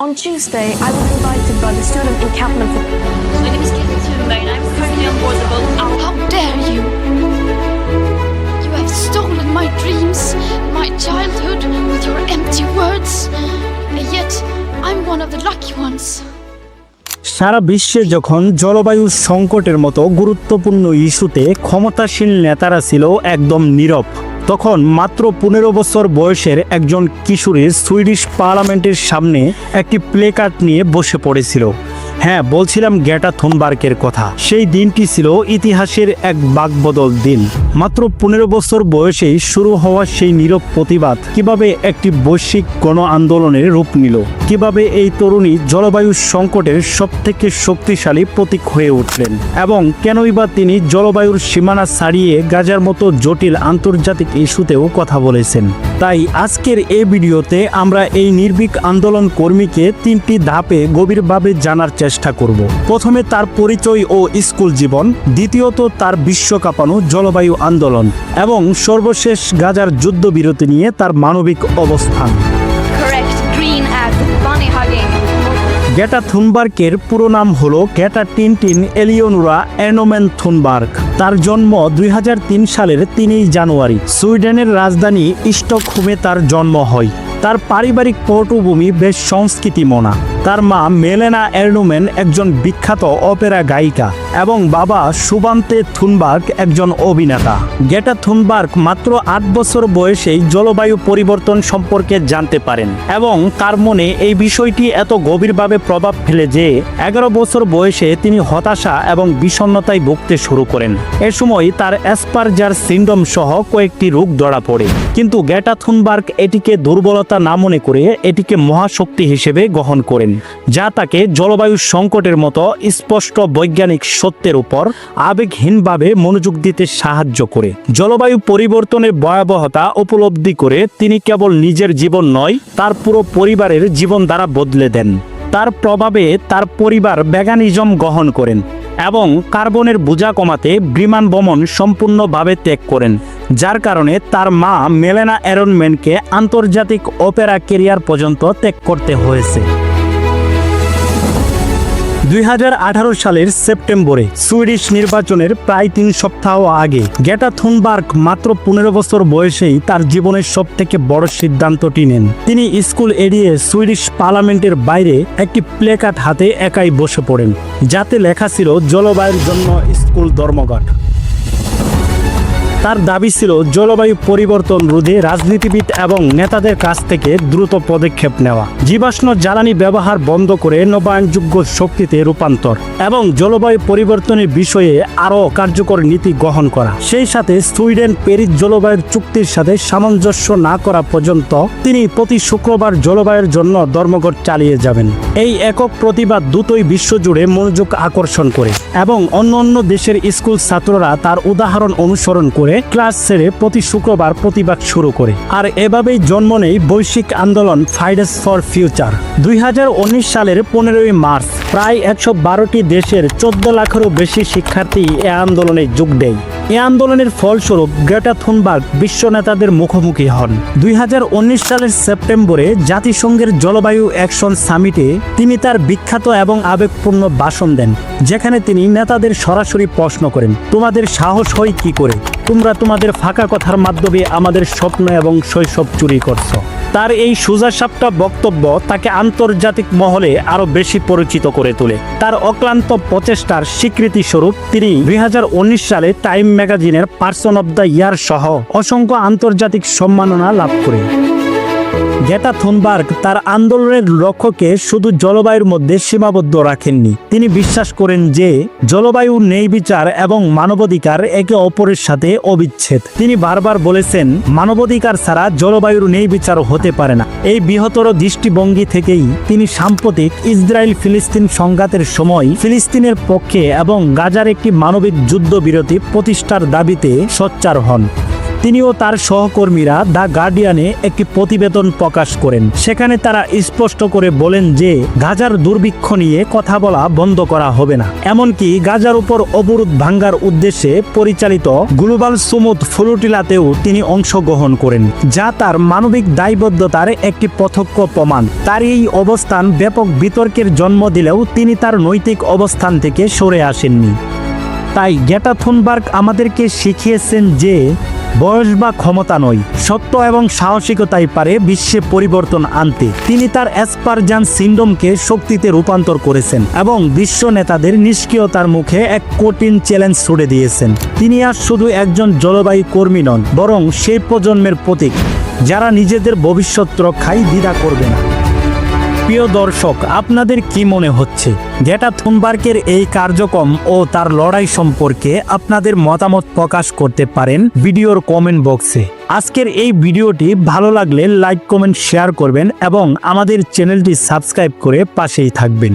On Tuesday, I was invited by the student encampment for My name is Katie Thunberg and I'm currently on board the boat. How dare you! You have stolen my dreams, my childhood, with your empty words. And yet, I'm one of the lucky ones. সারা বিশ্বে যখন জলবায়ু সংকটের মতো গুরুত্বপূর্ণ ইস্যুতে ক্ষমতাসীন নেতারা ছিল একদম নীরব তখন মাত্র পনেরো বছর বয়সের একজন কিশোরী সুইডিশ পার্লামেন্টের সামনে একটি প্লেকার্ড নিয়ে বসে পড়েছিল। হ্যাঁ বলছিলাম গ্যাটা থুনবার্গের কথা। সেই দিনটি ছিল ইতিহাসের এক বাকবদল দিন। মাত্র পনেরো বছর বয়সেই শুরু হওয়া সেই নীরব প্রতিবাদ কীভাবে একটি বৈশ্বিক গণ আন্দোলনের রূপ নিল, কীভাবে এই তরুণী জলবায়ু সংকটের সবথেকে শক্তিশালী প্রতীক হয়ে উঠলেন এবং কেনই বা তিনি জলবায়ুর সীমানা ছাড়িয়ে গাজার মতো জটিল আন্তর্জাতিক ইস্যুতেও কথা বলেছেন। তাই আজকের এই ভিডিওতে আমরা এই নির্ভীক আন্দোলন কর্মীকে তিনটি ধাপে গভীরভাবে জানার চেষ্টা করব। প্রথমে তার পরিচয় ও স্কুল জীবন দ্বিতীয়ত তার বিশ্বকাপানো জলবায়ু আন্দোলন এবং সর্বশেষ গাজার যুদ্ধবিরতি নিয়ে তার মানবিক অবস্থান. গ্যাটা থুনবার্গের পুরো নাম হলো গ্যাটা টিনটিন এলিওনুরা এনোমেন থুনবার্গ। তার জন্ম দুই হাজার তিন সালের তিনই জানুয়ারি। সুইডেনের রাজধানী স্টকহোমে তার জন্ম হয়। তার পারিবারিক পটভূমি বেশ সংস্কৃতিমনা। তার মা মেলেনা এরনুমেন একজন বিখ্যাত অপেরা গায়িকা এবং বাবা সুবান্তে থুনবার্গ একজন অভিনেতা। গেটা থুনবার্গ মাত্র আট বছর বয়সেই জলবায়ু পরিবর্তন সম্পর্কে জানতে পারেন এবং তার মনে এই বিষয়টি এত গভীরভাবে প্রভাব ফেলে যে এগারো বছর বয়সে তিনি হতাশা এবং বিষণ্ণতায় ভুগতে শুরু করেন। এ সময় তার অ্যাসপারজার সিন্ড্রোম সহ কয়েকটি রোগ ধরা পড়ে। কিন্তু গ্যাটা থুনবার্গ এটিকে দুর্বলতা না মনে করে এটিকে মহাশক্তি হিসেবে গ্রহণ করেন। যা তাকে জলবায়ু সংকটের মতো স্পষ্ট বৈজ্ঞানিক সত্যের উপর আবেগহীনভাবে মনোযোগ দিতে সাহায্য করে। জলবায়ু পরিবর্তনের ভয়াবহতা উপলব্ধি করে তিনি কেবল নিজের জীবন নয়, তার পুরো পরিবারের জীবন দ্বারা বদলে দেন। তার প্রভাবে তার পরিবার ভ্যাগানিজম গ্রহণ করেন এবং কার্বনের বোঝা কমাতে বিমান ভ্রমণ সম্পূর্ণভাবে ত্যাগ করেন, যার কারণে তার মা মেলেনা অ্যারনম্যানকে আন্তর্জাতিক অপেরা কেরিয়ার পর্যন্ত ত্যাগ করতে হয়েছে। দুই হাজার আঠারো সালের সেপ্টেম্বরে সুইডিশ নির্বাচনের প্রায় তিন সপ্তাহ আগে গেটা থুনবার্গ মাত্র পনেরো বছর বয়সেই তার জীবনের সব থেকে বড় সিদ্ধান্তটি নেন। তিনি স্কুল এড়িয়ে সুইডিশ পার্লামেন্টের বাইরে একটি প্লেকার্ড হাতে একাই বসে পড়েন, যাতে লেখা ছিল জলবায়ুর জন্য স্কুল ধর্মঘট। তার দাবি ছিল জলবায়ু পরিবর্তন রোধে রাজনীতিবিদ এবং নেতাদের কাছ থেকে দ্রুত পদক্ষেপ নেওয়া। জীবাশ্ম জ্বালানি ব্যবহার বন্ধ করে নবায়নযোগ্য শক্তিতে রূপান্তর এবং জলবায়ু পরিবর্তনের বিষয়ে আরও কার্যকর নীতি গ্রহণ করা। সেই সাথে সুইডেন প্যারিস জলবায়ুর চুক্তির সাথে সামঞ্জস্য না করা পর্যন্ত তিনি প্রতি শুক্রবার জলবায়ুর জন্য ধর্মঘট চালিয়ে যাবেন। এই একক প্রতিবাদ দ্রুতই বিশ্বজুড়ে মনোযোগ আকর্ষণ করে এবং অন্য অন্য দেশের স্কুল ছাত্ররা তার উদাহরণ অনুসরণ করে ক্লাস ছেড়ে প্রতি শুক্রবার প্রতিবাদ শুরু করে। আর এভাবেই জন্ম নেই বৈশ্বিক আন্দোলন ফ্রাইডেস ফর ফিউচার দুই হাজার উনিশ সালের পনেরোই মার্চ, প্রায় একশো বারোটি দেশের চোদ্দ লাখেরও বেশি শিক্ষার্থী এ আন্দোলনে যোগ দেয়। এ আন্দোলনের ফলস্বরূপ গ্রেটা থুনবার্গ বিশ্ব নেতাদের মুখোমুখি হন। দুই হাজার উনিশ সালের সেপ্টেম্বরে জাতিসংঘের জলবায়ু অ্যাকশন সামিটে তিনি তার বিখ্যাত এবং আবেগপূর্ণ ভাষণ দেন, যেখানে তিনি নেতাদের সরাসরি প্রশ্ন করেন, তোমাদের সাহস হয় কি করে? তোমরা তোমাদের ফাঁকা কথার মাধ্যমে আমাদের স্বপ্ন এবং শৈশব চুরি করছ। তার এই সোজাসাপটা বক্তব্য তাকে আন্তর্জাতিক মহলে আরও বেশি পরিচিত করে তোলে। তার অক্লান্ত প্রচেষ্টার স্বীকৃতি স্বরূপ তিনি দুই হাজার উনিশ সালে টাইম ম্যাগাজিনের পার্সন অব দ্য ইয়ার সহ অসংখ্য আন্তর্জাতিক সম্মাননা লাভ করে গেটা থুনবার্গ তার আন্দোলনের লক্ষ্যকে শুধু জলবায়ুর মধ্যে সীমাবদ্ধ রাখেননি। তিনি বিশ্বাস করেন যে, জলবায়ু নেই বিচার এবং মানবাধিকার একে অপরের সাথে অবিচ্ছেদ। তিনি বারবার বলেছেন, মানবাধিকার ছাড়া জলবায়ুর নেই বিচার হতে পারে না। এই বৃহত্তর দৃষ্টিভঙ্গি থেকেই তিনি সাম্প্রতিক ইসরায়েল ফিলিস্তিন সংঘাতের সময় ফিলিস্তিনের পক্ষে এবং গাজার একটি মানবিক যুদ্ধবিরতি প্রতিষ্ঠার দাবিতে সোচ্চার হন। তিনিও তার সহকর্মীরা দ্য গার্ডিয়ানে একটি প্রতিবেদন প্রকাশ করেন। সেখানে তারা স্পষ্ট করে বলেন যে, গাজার দুর্ভিক্ষ নিয়ে কথা বলা বন্ধ করা হবে না। এমনকি গাজার উপর অবরোধ ভাঙ্গার উদ্দেশ্যে পরিচালিত গ্লোবাল সুমুদ ফ্লুটিলাতেও তিনি অংশগ্রহণ করেন, যা তার মানবিক দায়বদ্ধতার একটি প্রত্যক্ষ প্রমাণ। তার এই অবস্থান ব্যাপক বিতর্কের জন্ম দিলেও তিনি তার নৈতিক অবস্থান থেকে সরে আসেননি। তাই গেটা থুনবার্গ আমাদেরকে শিখিয়েছেন যে বয়স বা ক্ষমতা নয়, সত্য এবং সাহসিকতাই পারে বিশ্বে পরিবর্তন আনতে। তিনি তার অ্যাসপারজান সিন্ডমকে শক্তিতে রূপান্তর করেছেন এবং বিশ্ব নেতাদের নিষ্ক্রিয়তার মুখে এক কঠিন চ্যালেঞ্জ ছুড়ে দিয়েছেন। তিনি আর শুধু একজন জলবায়ু কর্মী নন, বরং সেই প্রজন্মের প্রতীক, যারা নিজেদের ভবিষ্যৎ রক্ষায় দ্বিধা করবে না। প্রিয় দর্শক, আপনাদের কি মনে হচ্ছে? গেটা থুনবার্কের এই কার্যক্রম ও তার লড়াই সম্পর্কে আপনাদের মতামত প্রকাশ করতে পারেন ভিডিওর কমেন্ট বক্সে। আজকের এই ভিডিওটি ভালো লাগলে লাইক, কমেন্ট, শেয়ার করবেন এবং আমাদের চ্যানেলটি সাবস্ক্রাইব করে পাশেই থাকবেন।